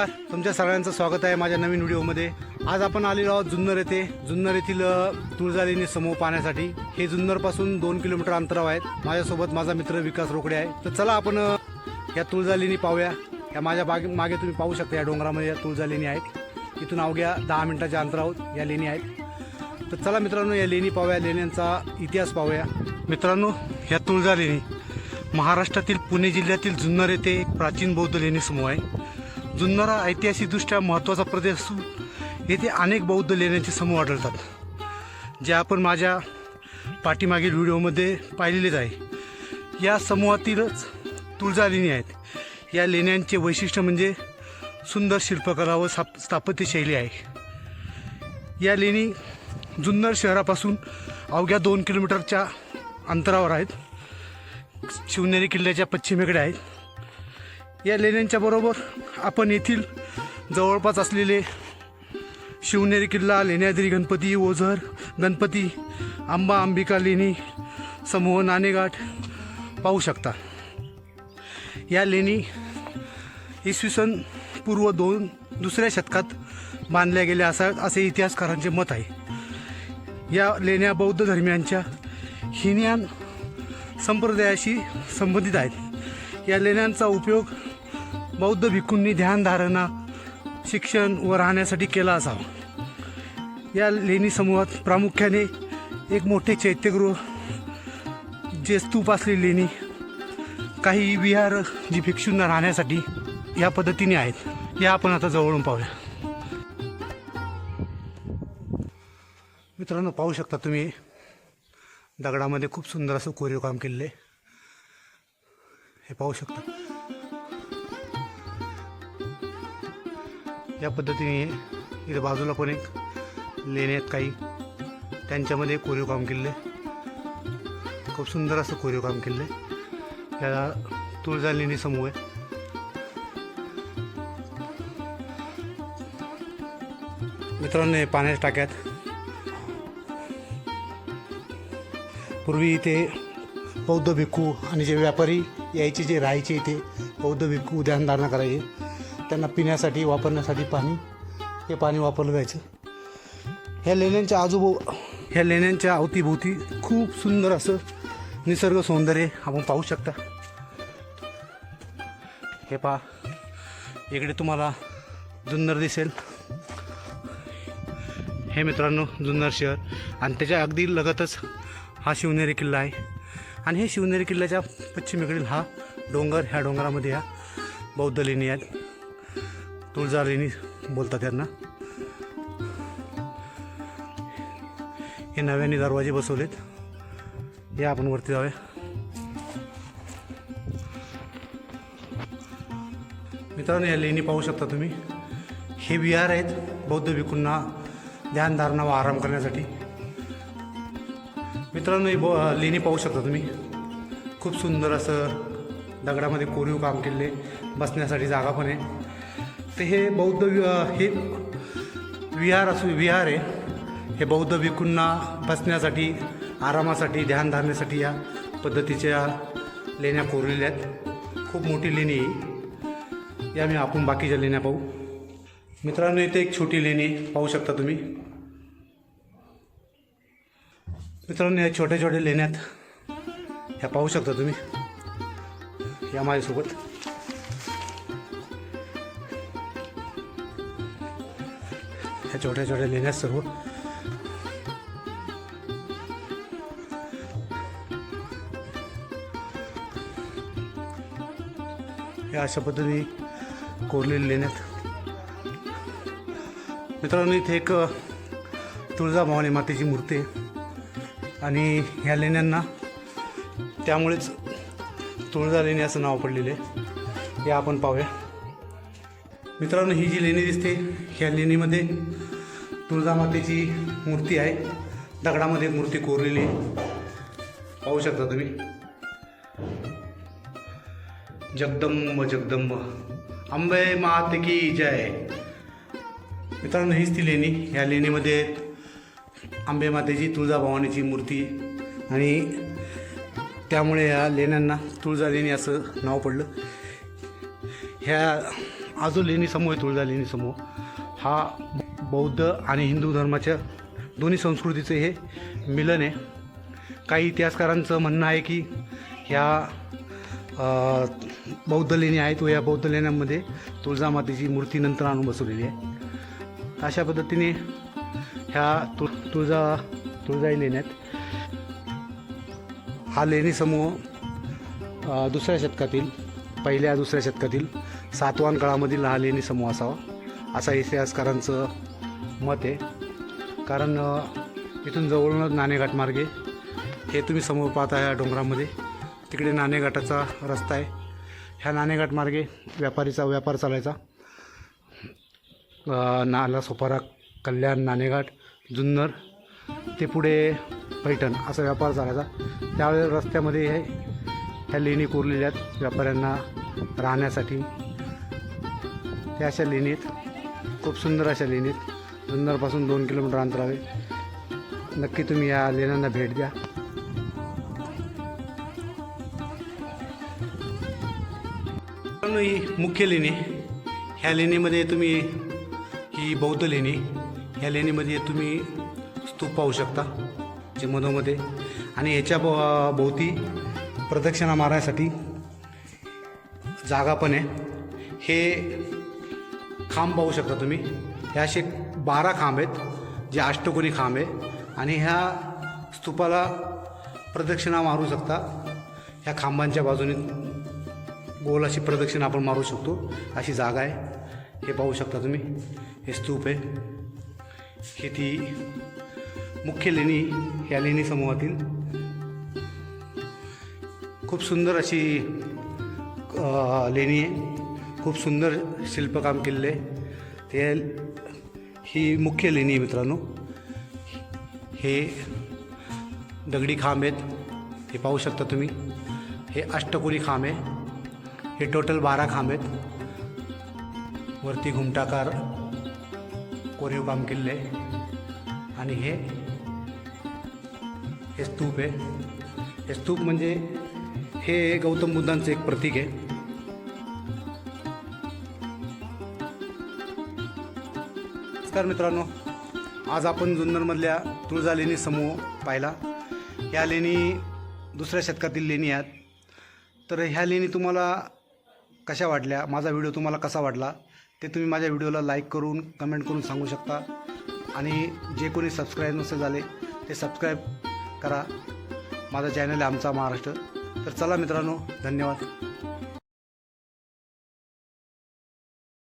नमस्कार तुमच्या सगळ्यांचं स्वागत आहे माझ्या नवीन व्हिडिओमध्ये. आज आपण आलेलो आहोत जुन्नर येथे. जुन्नर येथील अ, तुळजालेणी समूह पाहण्यासाठी. हे जुन्नरपासून दोन किलोमीटर अंतरावर आहेत. माझ्यासोबत माझा मित्र विकास रोकडे आहे. तर चला आपण या तुळजालेणी पाहूया. या माझ्या बागे मागे तुम्ही पाहू शकता या डोंगरामध्ये या तुळजालेणी आहेत. इथून अवघ्या दहा मिनिटाच्या अंतरावर या लेणी आहेत. तर चला मित्रांनो या लेणी पाहूया. लेण्यांचा इतिहास पाहूया. मित्रांनो या तुळजा लेणी महाराष्ट्रातील पुणे जिल्ह्यातील जुन्नर येथे एक प्राचीन बौद्ध लेणी समूह आहे. जुन्नर हा ऐतिहासिकदृष्ट्या महत्त्वाचा प्रदेश असून येथे अनेक बौद्ध लेण्यांचे समूह आढळतात जे आपण माझ्या पाठीमागील व्हिडिओमध्ये पाहिलेलेच आहे. या समूहातीलच तुळजा लेणी आहेत. या लेण्यांचे वैशिष्ट्य म्हणजे सुंदर शिल्पकला व स्थाप स्थापत्यशैली आहे. या लेणी जुन्नर शहरापासून अवघ्या दोन किलोमीटरच्या अंतरावर आहेत. शिवनेरी किल्ल्याच्या पश्चिमेकडे आहेत. या लेण्यांच्या बरोबर आपण येथील जवळपास असलेले शिवनेरी किल्ला लेण्याद्री गणपती ओझर गणपती आंबा अंबिका लेणी समूह नाणेघाट पाहू शकता. या लेणी इसवी सन पूर्व दोन दुसऱ्या शतकात बांधल्या गेल्या असा असे इतिहासकारांचे मत आहे. या लेण्या बौद्ध धर्मियांच्या हिनयान संप्रदायाशी संबंधित आहेत. या लेण्यांचा उपयोग बौद्ध भिक्खूंनी ध्यानधारणा शिक्षण व राहण्यासाठी केला असावा. या लेणी समूहात प्रामुख्याने एक मोठे चैत्यगृह जे स्तूप असलेली लेणी काही विहार जी भिक्षूंना राहण्यासाठी या पद्धतीने आहेत. या आपण आता जवळून पाहूया. मित्रांनो पाहू शकता तुम्ही दगडामध्ये खूप सुंदर असं कोरीव काम केलेलं आहे. हे पाहू शकता. या पद्धतीने इथे बाजूला पण एक लेणे आहेत काही. त्यांच्यामध्ये कोरीव काम केले खूप सुंदर असं कोरीव काम केले याला या तुळजा लेणी समूह आहे. मित्रांनो हे पाण्याच्या टाक्यात पूर्वी इथे बौद्ध भिक्खू आणि जे व्यापारी यायचे जे राहायचे इथे बौद्ध भिक्खू ध्यानधारणा करायचे. त्यांना पिण्यासाठी वापरण्यासाठी पाणी हे पाणी वापरलं जायचं. ह्या लेण्यांच्या आजूबाजू ह्या लेण्यांच्या अवतीभोवती खूप सुंदर असं निसर्ग सौंदर्य आपण पाहू शकता. हे पहा इकडे तुम्हाला जुन्नर दिसेल. हे मित्रांनो जुन्नर शहर. आणि त्याच्या अगदी लगतच हा शिवनेरी किल्ला आहे. आणि हे शिवनेरी किल्ल्याच्या पश्चिमेकडील हा डोंगर ह्या डोंगरामध्ये ह्या बौद्ध लेणी आहेत. तुळजा लेणी बोलतात त्यांना हे नव्याने दरवाजे बसवलेत. या आपण वरती जाऊया. मित्रांनो या लेणी पाहू शकता तुम्ही. हे विहार आहेत बौद्ध भिकूंना ध्यानधारणा व आराम करण्यासाठी. मित्रांनो ही लेणी पाहू शकता तुम्ही. खूप सुंदर असं दगडामध्ये कोरीव काम केले बसण्यासाठी जागा पण आहे. तर हे बौद्ध वि- हे विहार असू विहार आहे. हे बौद्ध भिक्खूंना बसण्यासाठी आरामासाठी ध्यान धारण्यासाठी या पद्धतीच्या लेण्या कोरलेल्या आहेत. खूप मोठी लेणी आहे या मी आपण बाकीच्या लेण्या पाहू. मित्रांनो इथे एक छोटी लेणी पाहू शकता तुम्ही. मित्रांनो या छोट्या छोट्या लेण्यात ह्या पाहू शकता तुम्ही. या माझ्यासोबत. ह्या छोट्या छोट्या लेण्यात सर्व. या अशा पद्धतीने कोरलेले लेण्यात. मित्रांनो इथे एक तुळजाभवानी मातेची मूर्ती आहे. आणि ह्या लेण्यांना त्यामुळेच तुळजा लेणी असं नाव पडलेलं आहे. हे आपण पाहूया. मित्रांनो ही जी लेणी दिसते ह्या लेणीमध्ये तुळजामातेची मूर्ती आहे. दगडामध्ये मूर्ती कोरलेली पाहू शकता तुम्ही. जगदंब जगदंब. आंबे मात की जय. मित्रांनो हीच ती लेणी. ह्या लेणीमध्ये आंबे मातेची तुळजाभवानीची मूर्ती आणि त्यामुळे या लेण्यांना तुळजा लेणी असं नाव पडलं. ह्या आजो लेणी समूह आहे तुळजा लेणी समूह. हा बौद्ध आणि हिंदू धर्माच्या दोन्ही संस्कृतीचं हे मिलन आहे. काही इतिहासकारांचं म्हणणं आहे की ह्या बौद्ध लेणी आहेत व या बौद्ध लेण्यांमध्ये तुळजामातेची मूर्ती नंतर आणून बसवलेली आहे. अशा पद्धतीने ह्या तु तुळजा तुळजाई लेण्यात हा लेणी समूह दुसऱ्या शतकातील पहिल्या दुसऱ्या शतकातील सातवान काळामधील हा लेणी समूह असावा. असा इतिहासकारांचं मत आहे. कारण इथून जवळूनच नाणेघाट मार्गे हे तुम्ही समोर पाहता ह्या डोंगरामध्ये. तिकडे नाणेघाटाचा रस्ता आहे. ह्या नाणेघाट मार्गे व्यापारीचा व्यापार चालायचा. नाला सोपारा कल्याण नाणेघाट जुन्नर ते पुढे पैठण असा व्यापार चालायचा. त्यावेळेस रस्त्यामध्ये हे ह्या लेणी कोरलेल्या आहेत. व्यापाऱ्यांना राहण्यासाठी ह्या अशा लेणीत खूप सुंदर अशा लेणीत. जुन्नरपासून दोन किलोमीटर अंतर आहे. नक्की तुम्ही या लेण्यांना भेट द्या. ही मुख्य लेणी. ह्या लेणीमध्ये तुम्ही ही बौद्ध लेणी. ह्या लेणीमध्ये तुम्ही स्तूप पाहू शकता जे मधोमध्ये आणि ह्याच्या भोवती प्रदक्षिणा मारण्यासाठी जागा पण आहे. हे खांब पाहू शकता तुम्ही. हे असे बारा खांब आहेत जे अष्टकोनी खांब आहे. आणि ह्या स्तूपाला प्रदक्षिणा मारू शकता. ह्या खांबांच्या बाजूने गोल अशी प्रदक्षिणा आपण मारू शकतो. अशी जागा आहे. हे पाहू शकता तुम्ही. हे स्तूप आहे. ही ती मुख्य लेणी ह्या लेणी समूहातील खूप सुंदर अशी लेणी आहे. खूप सुंदर शिल्पकाम केलेलं. आहे ते ही मुख्य लेणी आहे मित्रांनो. हे दगडी खांब आहेत. हे पाहू शकता तुम्ही. हे अष्टकोरी खांब आहे. हे टोटल बारा खांब आहेत. वरती घुमटाकार कोरीव काम केलेलं आहे. आणि हे हे स्तूप आहे. हे स्तूप म्हणजे हे गौतम बुद्धांचं एक प्रतीक आहे. नमस्कार मित्रांनो. आज आपण जुन्नरमधल्या तुळजा लेणी समूह पाहिला. ह्या लेणी दुसऱ्या शतकातील लेणी आहेत. तर ह्या लेणी तुम्हाला कशा वाटल्या? माझा व्हिडिओ तुम्हाला कसा वाटला? ते तुम्ही माझ्या व्हिडिओला लाईक करून कमेंट करून सांगू शकता. आणि जे कोणी सबस्क्राईब नसे झाले ते सबस्क्राईब करा. माझा चॅनल आहे आमचा महाराष्ट्र. तर चला मित्रांनो धन्यवाद.